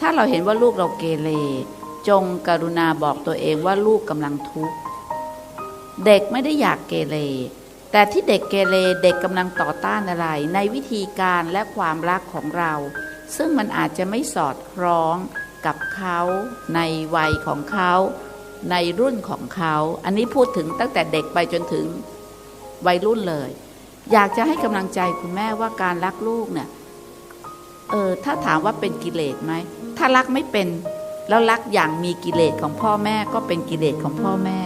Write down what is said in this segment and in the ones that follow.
ถ้าเราเห็นว่าลูกเราเกเรจงกรุณาบอกตัวเองว่าลูกกำลังทุกข์เด็กไม่ได้อยากเกเรแต่ที่เด็กเกเรเด็กกำลังต่อต้านอะไร ในวิธีการและความรักของเรา ซึ่งมันอาจจะไม่สอดคล้องกับเขาในวัยของเขาในรุ่นของเขา อันนี้พูดถึงตั้งแต่เด็กไปจนถึงวัยรุ่นเลย อยากจะให้กำลังใจคุณแม่ว่าการรักลูกเนี่ย เออถ้าถามว่าเป็นกิเลสไหมถ้ารักไม่เป็นแล้วรักอย่างมีกิเลสของพ่อแม่ก็เป็นกิเลสของพ่อแม่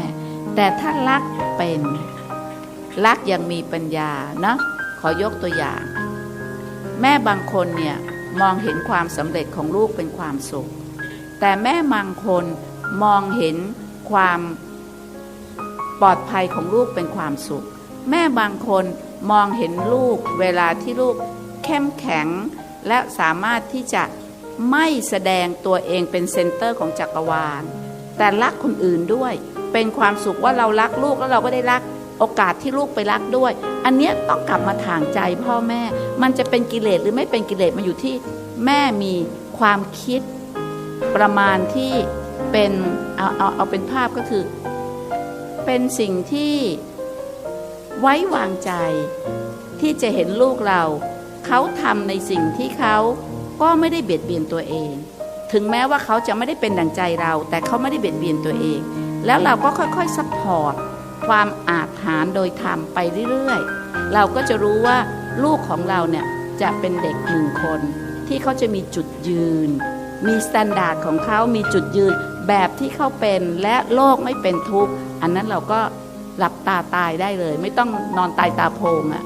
แต่ถ้ารักเป็นรักอย่างมีปัญญานะขอยกตัวอย่าง แม่บางคนเนี่ยมองเห็นความสำเร็จของลูกเป็นความสุข แต่แม่บางคนมองเห็นความปลอดภัยของลูกเป็นความสุข แม่บางคนมองเห็นลูกเวลาที่ลูกเข้มแข็ง และสามารถที่จะไม่แสดงตัวเองเป็นเซนเตอร์ของจักรวาล แต่รักคนอื่นด้วย เป็นความสุขว่าเรารักลูกแล้วเราก็ได้รักโอกาสที่ลูกไปรักด้วย อันเนี้ยต้องกลับมาถางใจพ่อแม่ มันจะเป็นกิเลสหรือไม่เป็นกิเลสมันอยู่ที่แม่มีความคิดประมาณที่เป็นเอาเอาเอาเป็นภาพก็คือ เป็นสิ่งที่ไว้วางใจที่จะเห็นลูกเรา เขาทำในสิ่งที่เขาก็ไม่ได้เบียดเบียนตัวเอง ถึงแม้ว่าเขาจะไม่ได้เป็นดังใจเรา แต่เขาไม่ได้เบียดเบียนตัวเอง แล้วเราก็ค่อยๆซัพพอร์ตความอาจหารโดยธรรมไปเรื่อยๆ เราก็จะรู้ว่าลูกของเราเนี่ยจะเป็นเด็กหนึ่งคน ที่เขาจะมีจุดยืน มีสแตนดาร์ดของเขามีจุดยืนแบบที่เขาเป็นและโลกไม่เป็นทุกข์ อันนั้นเราก็หลับตาตายได้เลย ไม่ต้องนอนตายตาโพงอะ